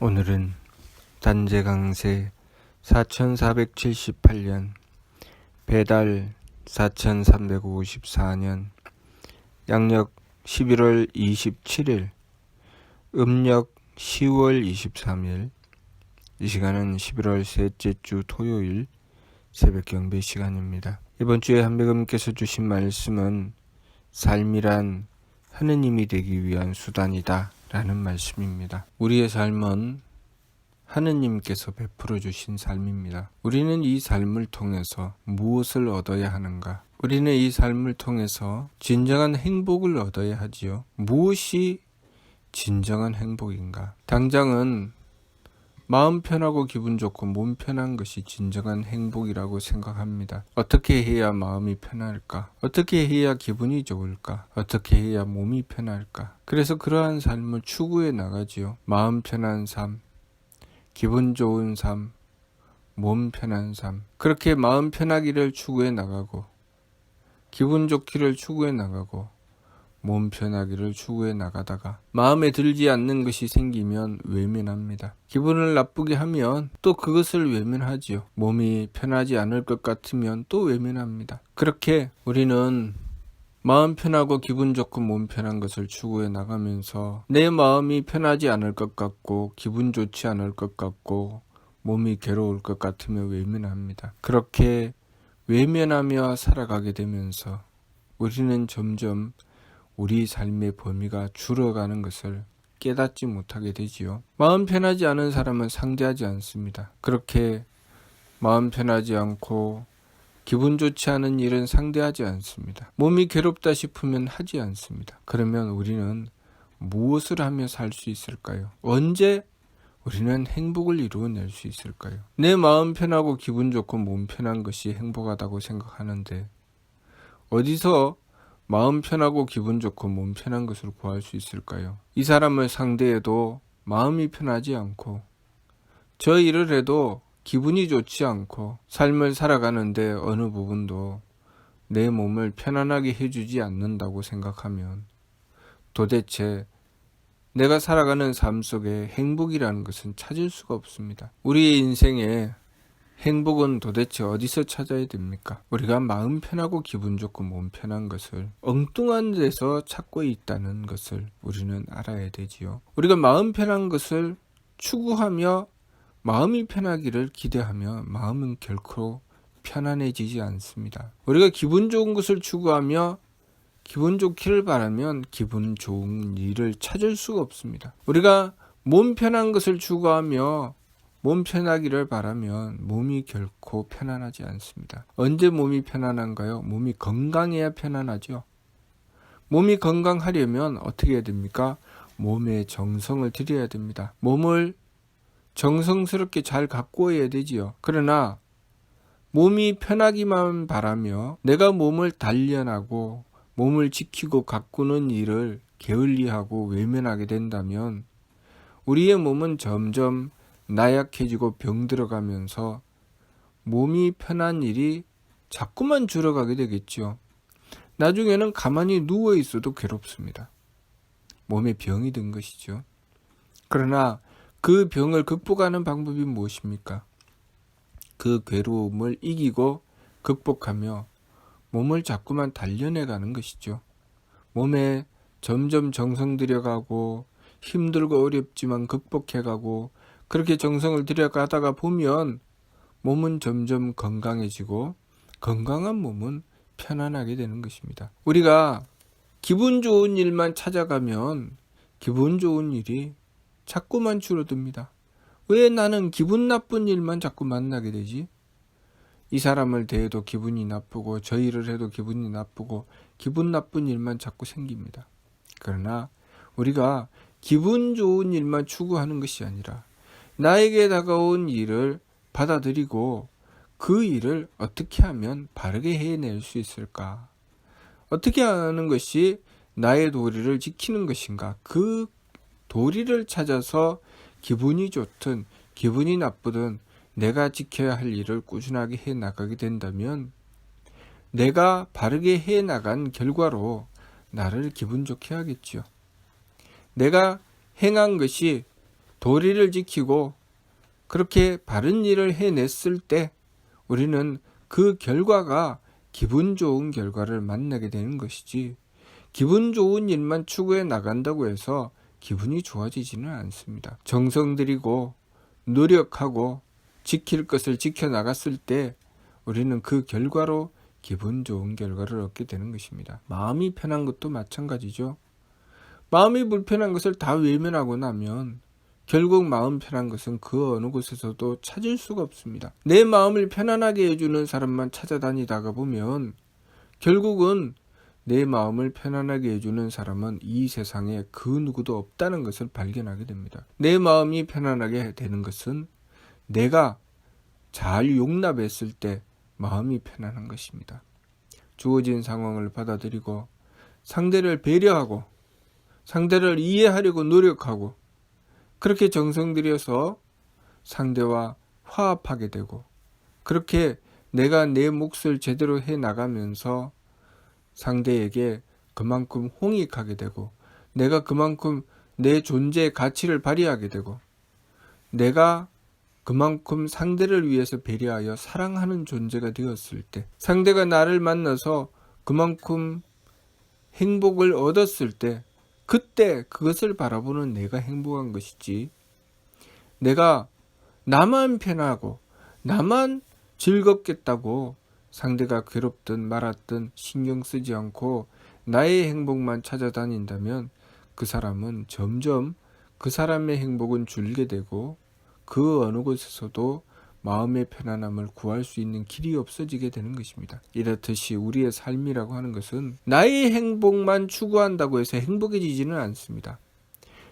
오늘은 단제강세 4478년 배달 4354년 양력 11월 27일 음력 10월 23일 이 시간은 11월 셋째 주 토요일 새벽 경배 시간입니다. 이번 주에 한백음께서 주신 말씀은 삶이란 하느님이 되기 위한 수단이다 라는 말씀입니다. 우리의 삶은 하느님께서 베풀어 주신 삶입니다. 우리는 이 삶을 통해서 무엇을 얻어야 하는가? 우리는 이 삶을 통해서 진정한 행복을 얻어야 하지요. 무엇이 진정한 행복인가? 당장은 마음 편하고 기분 좋고 몸 편한 것이 진정한 행복이라고 생각합니다. 어떻게 해야 마음이 편할까? 어떻게 해야 기분이 좋을까? 어떻게 해야 몸이 편할까? 그래서 그러한 삶을 추구해 나가지요. 마음 편한 삶, 기분 좋은 삶, 몸 편한 삶. 그렇게 마음 편하기를 추구해 나가고, 기분 좋기를 추구해 나가고, 몸 편하기를 추구해 나가다가 마음에 들지 않는 것이 생기면 외면합니다. 기분을 나쁘게 하면 또 그것을 외면하지요. 몸이 편하지 않을 것 같으면 또 외면합니다. 그렇게 우리는 마음 편하고 기분 좋고 몸 편한 것을 추구해 나가면서 내 마음이 편하지 않을 것 같고 기분 좋지 않을 것 같고 몸이 괴로울 것 같으면 외면합니다. 그렇게 외면하며 살아가게 되면서 우리는 점점 우리 삶의 범위가 줄어가는 것을 깨닫지 못하게 되지요. 마음 편하지 않은 사람은 상대하지 않습니다. 그렇게 마음 편하지 않고 기분 좋지 않은 일은 상대하지 않습니다. 몸이 괴롭다 싶으면 하지 않습니다. 그러면 우리는 무엇을 하며 살 수 있을까요? 언제 우리는 행복을 이루어낼 수 있을까요? 내 마음 편하고 기분 좋고 몸 편한 것이 행복하다고 생각하는데 어디서 마음 편하고 기분 좋고 몸 편한 것을 구할 수 있을까요? 이 사람을 상대해도 마음이 편하지 않고 저 일을 해도 기분이 좋지 않고 삶을 살아가는데 어느 부분도 내 몸을 편안하게 해주지 않는다고 생각하면 도대체 내가 살아가는 삶 속에 행복이라는 것은 찾을 수가 없습니다. 우리의 인생에 행복은 도대체 어디서 찾아야 됩니까? 우리가 마음 편하고 기분 좋고 몸 편한 것을 엉뚱한 데서 찾고 있다는 것을 우리는 알아야 되지요. 우리가 마음 편한 것을 추구하며 마음이 편하기를 기대하며 마음은 결코 편안해지지 않습니다. 우리가 기분 좋은 것을 추구하며 기분 좋기를 바라면 기분 좋은 일을 찾을 수가 없습니다. 우리가 몸 편한 것을 추구하며 몸 편하기를 바라면 몸이 결코 편안하지 않습니다. 언제 몸이 편안한가요? 몸이 건강해야 편안하죠. 몸이 건강하려면 어떻게 해야 됩니까? 몸에 정성을 들여야 됩니다. 몸을 정성스럽게 잘 가꾸어야 되지요. 그러나 몸이 편하기만 바라며 내가 몸을 단련하고 몸을 지키고 가꾸는 일을 게을리하고 외면하게 된다면 우리의 몸은 점점 나약해지고 병들어가면서 몸이 편한 일이 자꾸만 줄어가게 되겠죠. 나중에는 가만히 누워 있어도 괴롭습니다. 몸에 병이 든 것이죠. 그러나 그 병을 극복하는 방법이 무엇입니까? 그 괴로움을 이기고 극복하며 몸을 자꾸만 단련해 가는 것이죠. 몸에 점점 정성 들여가고 힘들고 어렵지만 극복해 가고 그렇게 정성을 들여 가다가 보면 몸은 점점 건강해지고 건강한 몸은 편안하게 되는 것입니다. 우리가 기분 좋은 일만 찾아가면 기분 좋은 일이 자꾸만 줄어듭니다. 왜 나는 기분 나쁜 일만 자꾸 만나게 되지? 이 사람을 대해도 기분이 나쁘고 저 일을 해도 기분이 나쁘고 기분 나쁜 일만 자꾸 생깁니다. 그러나 우리가 기분 좋은 일만 추구하는 것이 아니라 나에게 다가온 일을 받아들이고 그 일을 어떻게 하면 바르게 해낼 수 있을까? 어떻게 하는 것이 나의 도리를 지키는 것인가? 그 도리를 찾아서 기분이 좋든 기분이 나쁘든 내가 지켜야 할 일을 꾸준하게 해 나가게 된다면 내가 바르게 해 나간 결과로 나를 기분 좋게 하겠죠. 내가 행한 것이 도리를 지키고 그렇게 바른 일을 해냈을 때 우리는 그 결과가 기분 좋은 결과를 만나게 되는 것이지 기분 좋은 일만 추구해 나간다고 해서 기분이 좋아지지는 않습니다. 정성 들이고 노력하고 지킬 것을 지켜 나갔을 때 우리는 그 결과로 기분 좋은 결과를 얻게 되는 것입니다. 마음이 편한 것도 마찬가지죠. 마음이 불편한 것을 다 외면하고 나면 결국 마음 편한 것은 그 어느 곳에서도 찾을 수가 없습니다. 내 마음을 편안하게 해주는 사람만 찾아다니다가 보면 결국은 내 마음을 편안하게 해주는 사람은 이 세상에 그 누구도 없다는 것을 발견하게 됩니다. 내 마음이 편안하게 되는 것은 내가 잘 용납했을 때 마음이 편안한 것입니다. 주어진 상황을 받아들이고 상대를 배려하고 상대를 이해하려고 노력하고 그렇게 정성 들여서 상대와 화합하게 되고 그렇게 내가 내 몫을 제대로 해 나가면서 상대에게 그만큼 홍익하게 되고 내가 그만큼 내 존재의 가치를 발휘하게 되고 내가 그만큼 상대를 위해서 배려하여 사랑하는 존재가 되었을 때 상대가 나를 만나서 그만큼 행복을 얻었을 때 그때 그것을 바라보는 내가 행복한 것이지. 내가 나만 편하고 나만 즐겁겠다고 상대가 괴롭든 말았든 신경 쓰지 않고 나의 행복만 찾아다닌다면 그 사람은 점점 그 사람의 행복은 줄게 되고 그 어느 곳에서도 마음의 편안함을 구할 수 있는 길이 없어지게 되는 것입니다. 이렇듯이 우리의 삶이라고 하는 것은 나의 행복만 추구한다고 해서 행복해지지는 않습니다.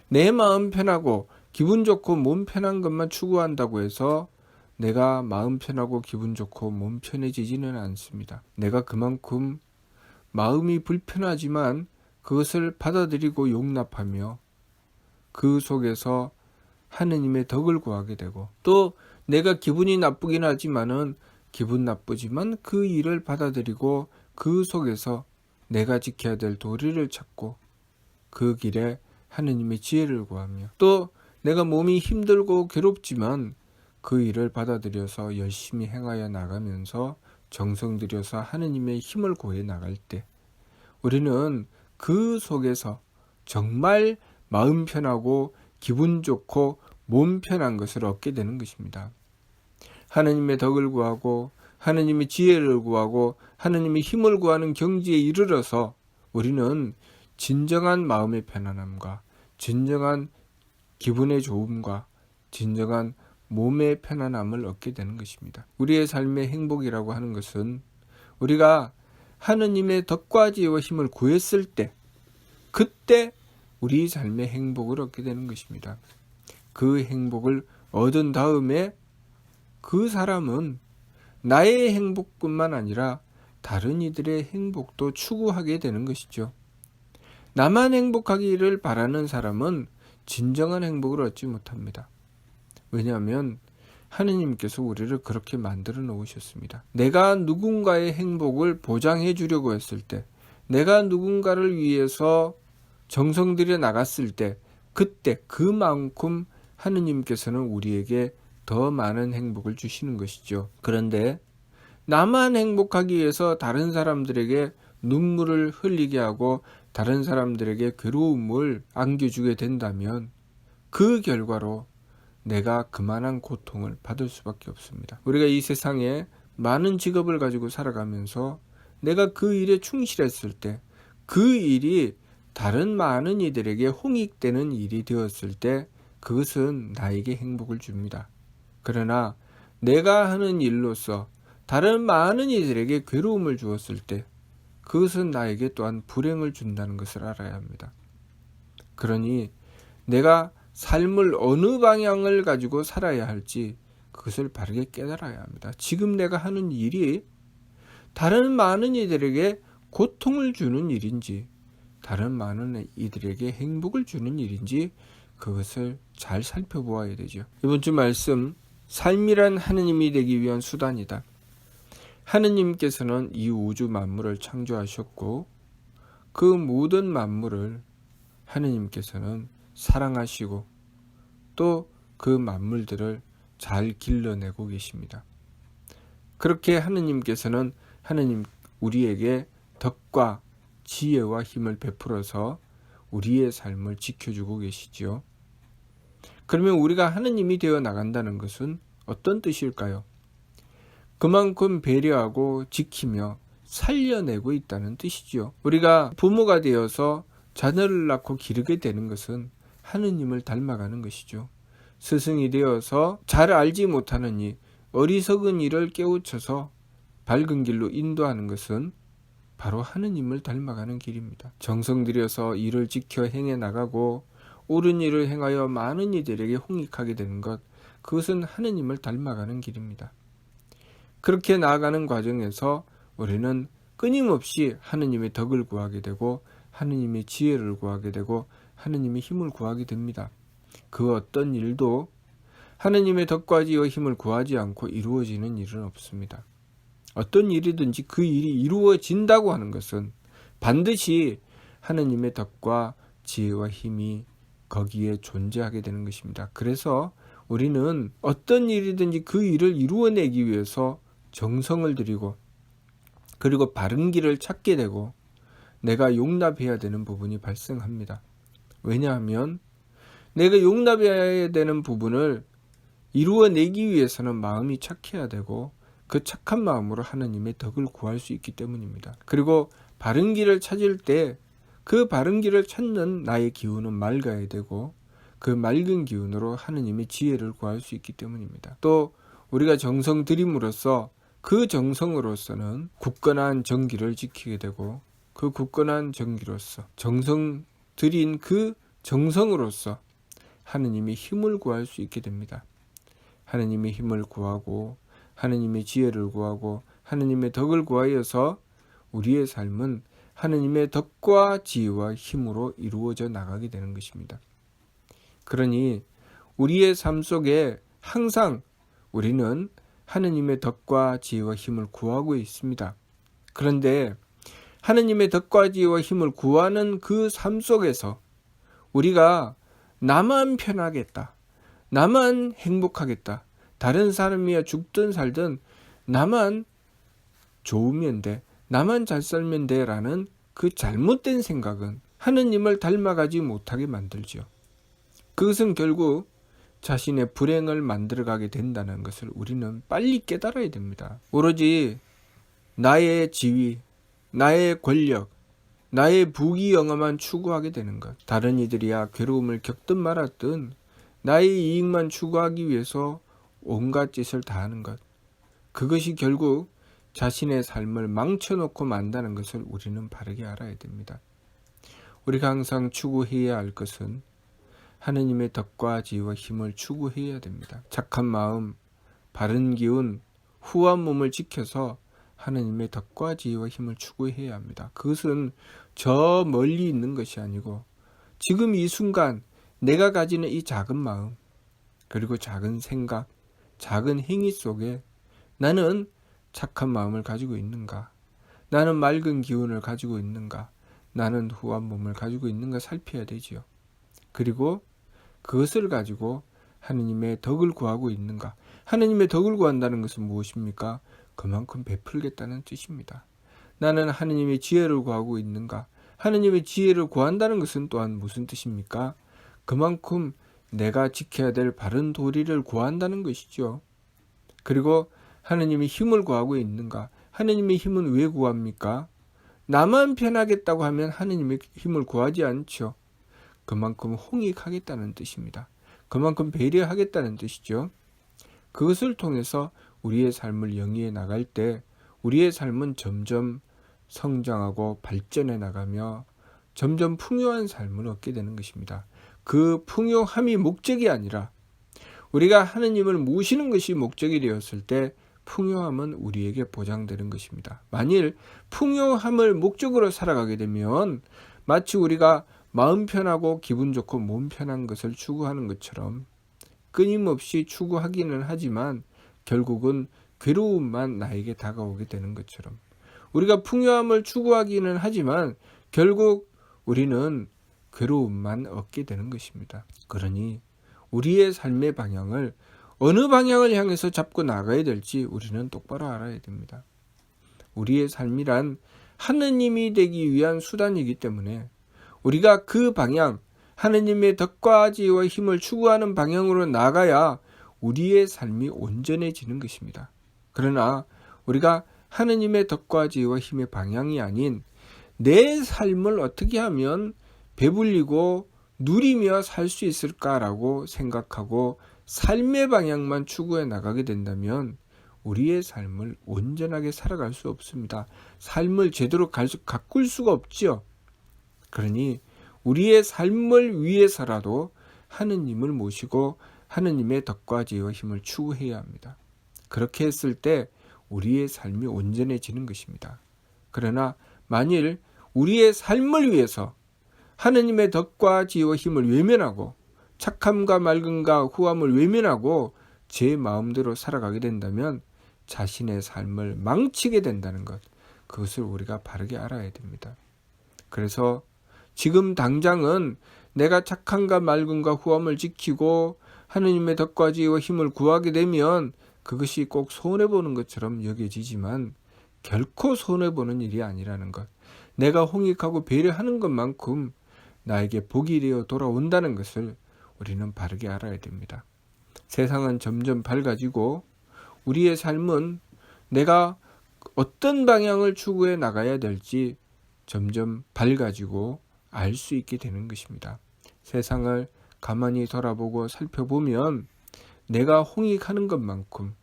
내 마음 편하고 기분 좋고 몸 편한 것만 추구한다고 해서 내가 마음 편하고 기분 좋고 몸 편해지지는 않습니다. 내가 그만큼 마음이 불편하지만 그것을 받아들이고 용납하며 그 속에서 하느님의 덕을 구하게 되고 또 내가 기분이 나쁘긴 하지만은 기분 나쁘지만 그 일을 받아들이고 그 속에서 내가 지켜야 될 도리를 찾고 그 길에 하느님의 지혜를 구하며 또 내가 몸이 힘들고 괴롭지만 그 일을 받아들여서 열심히 행하여 나가면서 정성 들여서 하느님의 힘을 구해 나갈 때 우리는 그 속에서 정말 마음 편하고 기분 좋고 몸 편한 것을 얻게 되는 것입니다. 하느님의 덕을 구하고 하느님의 지혜를 구하고 하느님의 힘을 구하는 경지에 이르러서 우리는 진정한 마음의 편안함과 진정한 기분의 좋음과 진정한 몸의 편안함을 얻게 되는 것입니다. 우리의 삶의 행복이라고 하는 것은 우리가 하느님의 덕과 지혜와 힘을 구했을 때 그때 우리 삶의 행복을 얻게 되는 것입니다. 그 행복을 얻은 다음에 그 사람은 나의 행복뿐만 아니라 다른 이들의 행복도 추구하게 되는 것이죠. 나만 행복하기를 바라는 사람은 진정한 행복을 얻지 못합니다. 왜냐하면 하느님께서 우리를 그렇게 만들어 놓으셨습니다. 내가 누군가의 행복을 보장해 주려고 했을 때, 내가 누군가를 위해서 정성 들여 나갔을 때, 그때 그만큼 하느님께서는 우리에게 더 많은 행복을 주시는 것이죠. 그런데 나만 행복하기 위해서 다른 사람들에게 눈물을 흘리게 하고 다른 사람들에게 괴로움을 안겨주게 된다면 그 결과로 내가 그만한 고통을 받을 수밖에 없습니다. 우리가 이 세상에 많은 직업을 가지고 살아가면서 내가 그 일에 충실했을 때 그 일이 다른 많은 이들에게 홍익되는 일이 되었을 때 그것은 나에게 행복을 줍니다. 그러나 내가 하는 일로서 다른 많은 이들에게 괴로움을 주었을 때 그것은 나에게 또한 불행을 준다는 것을 알아야 합니다. 그러니 내가 삶을 어느 방향을 가지고 살아야 할지 그것을 바르게 깨달아야 합니다. 지금 내가 하는 일이 다른 많은 이들에게 고통을 주는 일인지 다른 많은 이들에게 행복을 주는 일인지 그것을 잘 살펴보아야 되죠. 이번 주 말씀 삶이란 하느님이 되기 위한 수단이다. 하느님께서는 이 우주 만물을 창조하셨고 그 모든 만물을 하느님께서는 사랑하시고 또 그 만물들을 잘 길러내고 계십니다. 그렇게 하느님께서는 하느님 우리에게 덕과 지혜와 힘을 베풀어서 우리의 삶을 지켜주고 계시지요. 그러면 우리가 하느님이 되어 나간다는 것은 어떤 뜻일까요? 그만큼 배려하고 지키며 살려내고 있다는 뜻이지요. 우리가 부모가 되어서 자녀를 낳고 기르게 되는 것은 하느님을 닮아가는 것이죠. 스승이 되어서 잘 알지 못하는 이 어리석은 일을 깨우쳐서 밝은 길로 인도하는 것은 바로 하느님을 닮아가는 길입니다. 정성 들여서 일을 지켜 행해 나가고 옳은 일을 행하여 많은 이들에게 홍익하게 되는 것, 그것은 하느님을 닮아가는 길입니다. 그렇게 나아가는 과정에서 우리는 끊임없이 하느님의 덕을 구하게 되고 하느님의 지혜를 구하게 되고 하느님의 힘을 구하게 됩니다. 그 어떤 일도 하느님의 덕과 지혜와 힘을 구하지 않고 이루어지는 일은 없습니다. 어떤 일이든지 그 일이 이루어진다고 하는 것은 반드시 하느님의 덕과 지혜와 힘이 거기에 존재하게 되는 것입니다. 그래서 우리는 어떤 일이든지 그 일을 이루어내기 위해서 정성을 들이고 그리고 바른 길을 찾게 되고 내가 용납해야 되는 부분이 발생합니다. 왜냐하면 내가 용납해야 되는 부분을 이루어내기 위해서는 마음이 착해야 되고 그 착한 마음으로 하나님의 덕을 구할 수 있기 때문입니다. 그리고 바른 길을 찾을 때 그 바른 길을 찾는 나의 기운은 맑아야 되고 그 맑은 기운으로 하느님의 지혜를 구할 수 있기 때문입니다. 또 우리가 정성 들임으로써 그 정성으로서는 굳건한 정기를 지키게 되고 그 굳건한 정기로서 정성 들인 그 정성으로서 하느님의 힘을 구할 수 있게 됩니다. 하느님의 힘을 구하고 하느님의 지혜를 구하고 하느님의 덕을 구하여서 우리의 삶은 하느님의 덕과 지혜와 힘으로 이루어져 나가게 되는 것입니다. 그러니 우리의 삶 속에 항상 우리는 하느님의 덕과 지혜와 힘을 구하고 있습니다. 그런데 하느님의 덕과 지혜와 힘을 구하는 그 삶 속에서 우리가 나만 편하겠다. 나만 행복하겠다. 다른 사람이야 죽든 살든 나만 좋으면 돼. 나만 잘 살면 돼. 라는 그 잘못된 생각은 하느님을 닮아가지 못하게 만들죠. 그것은 결국 자신의 불행을 만들어가게 된다는 것을 우리는 빨리 깨달아야 됩니다. 오로지 나의 지위, 나의 권력, 나의 부귀영화만 추구하게 되는 것. 다른 이들이야 괴로움을 겪든 말았든 나의 이익만 추구하기 위해서 온갖 짓을 다 하는 것. 그것이 결국 자신의 삶을 망쳐놓고 만다는 것을 우리는 바르게 알아야 됩니다. 우리가 항상 추구해야 할 것은 하느님의 덕과 지혜와 힘을 추구해야 됩니다. 착한 마음, 바른 기운, 후한 몸을 지켜서 하느님의 덕과 지혜와 힘을 추구해야 합니다. 그것은 저 멀리 있는 것이 아니고 지금 이 순간 내가 가지는 이 작은 마음, 그리고 작은 생각, 작은 행위 속에 나는 착한 마음을 가지고 있는가? 나는 맑은 기운을 가지고 있는가? 나는 후한 몸을 가지고 있는가 살펴야 되지요. 그리고 그것을 가지고 하느님의 덕을 구하고 있는가? 하느님의 덕을 구한다는 것은 무엇입니까? 그만큼 베풀겠다는 뜻입니다. 나는 하느님의 지혜를 구하고 있는가? 하느님의 지혜를 구한다는 것은 또한 무슨 뜻입니까? 그만큼 내가 지켜야 될 바른 도리를 구한다는 것이죠. 그리고 하느님의 힘을 구하고 있는가? 하느님의 힘은 왜 구합니까? 나만 편하겠다고 하면 하느님의 힘을 구하지 않죠. 그만큼 홍익하겠다는 뜻입니다. 그만큼 배려하겠다는 뜻이죠. 그것을 통해서 우리의 삶을 영위해 나갈 때 우리의 삶은 점점 성장하고 발전해 나가며 점점 풍요한 삶을 얻게 되는 것입니다. 그 풍요함이 목적이 아니라 우리가 하느님을 모시는 것이 목적이 되었을 때 풍요함은 우리에게 보장되는 것입니다. 만일 풍요함을 목적으로 살아가게 되면 마치 우리가 마음 편하고 기분 좋고 몸 편한 것을 추구하는 것처럼 끊임없이 추구하기는 하지만 결국은 괴로움만 나에게 다가오게 되는 것처럼 우리가 풍요함을 추구하기는 하지만 결국 우리는 괴로움만 얻게 되는 것입니다. 그러니 우리의 삶의 방향을 어느 방향을 향해서 잡고 나가야 될지 우리는 똑바로 알아야 됩니다. 우리의 삶이란 하느님이 되기 위한 수단이기 때문에 우리가 그 방향, 하느님의 덕과 지혜와 힘을 추구하는 방향으로 나가야 우리의 삶이 온전해지는 것입니다. 그러나 우리가 하느님의 덕과 지혜와 힘의 방향이 아닌 내 삶을 어떻게 하면 배불리고 누리며 살 수 있을까라고 생각하고 삶의 방향만 추구해 나가게 된다면 우리의 삶을 온전하게 살아갈 수 없습니다. 삶을 제대로 갈 수, 가꿀 수가 없지요. 그러니 우리의 삶을 위해서라도 하느님을 모시고 하느님의 덕과 지혜와 힘을 추구해야 합니다. 그렇게 했을 때 우리의 삶이 온전해지는 것입니다. 그러나 만일 우리의 삶을 위해서 하느님의 덕과 지혜와 힘을 외면하고 착함과 맑음과 후함을 외면하고 제 마음대로 살아가게 된다면 자신의 삶을 망치게 된다는 것 그것을 우리가 바르게 알아야 됩니다. 그래서 지금 당장은 내가 착함과 맑음과 후함을 지키고 하느님의 덕과 지혜와 힘을 구하게 되면 그것이 꼭 손해보는 것처럼 여겨지지만 결코 손해보는 일이 아니라는 것. 내가 홍익하고 배려하는 것만큼 나에게 복이 되어 돌아온다는 것을 우리는 바르게 알아야 됩니다. 세상은 점점 밝아지고 우리의 삶은 내가 어떤 방향을 추구해 나가야 될지 점점 밝아지고 알 수 있게 되는 것입니다. 세상을 가만히 돌아보고 살펴보면 내가 홍익하는 것만큼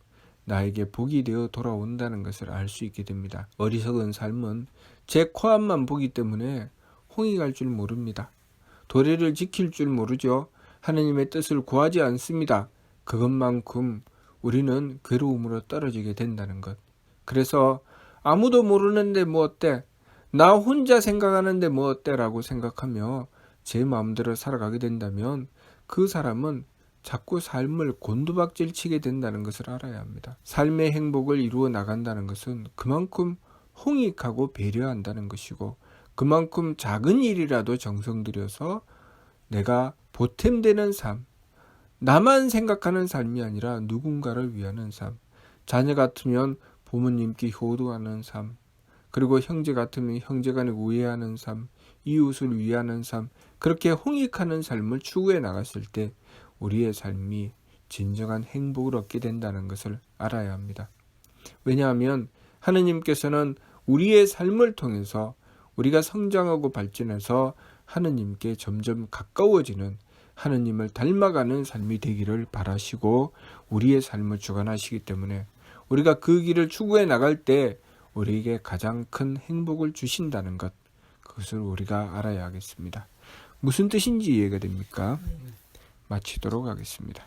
나에게 복이 되어 돌아온다는 것을 알 수 있게 됩니다. 어리석은 삶은 제 코앞만 보기 때문에 홍익할 줄 모릅니다. 도리를 지킬 줄 모르죠. 하느님의 뜻을 구하지 않습니다. 그것만큼 우리는 괴로움으로 떨어지게 된다는 것. 그래서 아무도 모르는데 뭐 어때? 나 혼자 생각하는데 뭐 어때 라고 생각하며 제 마음대로 살아가게 된다면 그 사람은 자꾸 삶을 곤두박질 치게 된다는 것을 알아야 합니다. 삶의 행복을 이루어 나간다는 것은 그만큼 홍익하고 배려한다는 것이고 그만큼 작은 일이라도 정성 들여서 내가 보탬되는 삶, 나만 생각하는 삶이 아니라 누군가를 위하는 삶, 자녀 같으면 부모님께 효도하는 삶, 그리고 형제 같으면 형제 간에 우애하는 삶, 이웃을 위하는 삶, 그렇게 홍익하는 삶을 추구해 나갔을 때 우리의 삶이 진정한 행복을 얻게 된다는 것을 알아야 합니다. 왜냐하면 하느님께서는 우리의 삶을 통해서 우리가 성장하고 발전해서 하느님께 점점 가까워지는 하느님을 닮아가는 삶이 되기를 바라시고 우리의 삶을 주관하시기 때문에 우리가 그 길을 추구해 나갈 때 우리에게 가장 큰 행복을 주신다는 것 그것을 우리가 알아야 하겠습니다. 무슨 뜻인지 이해가 됩니까? 마치도록 하겠습니다.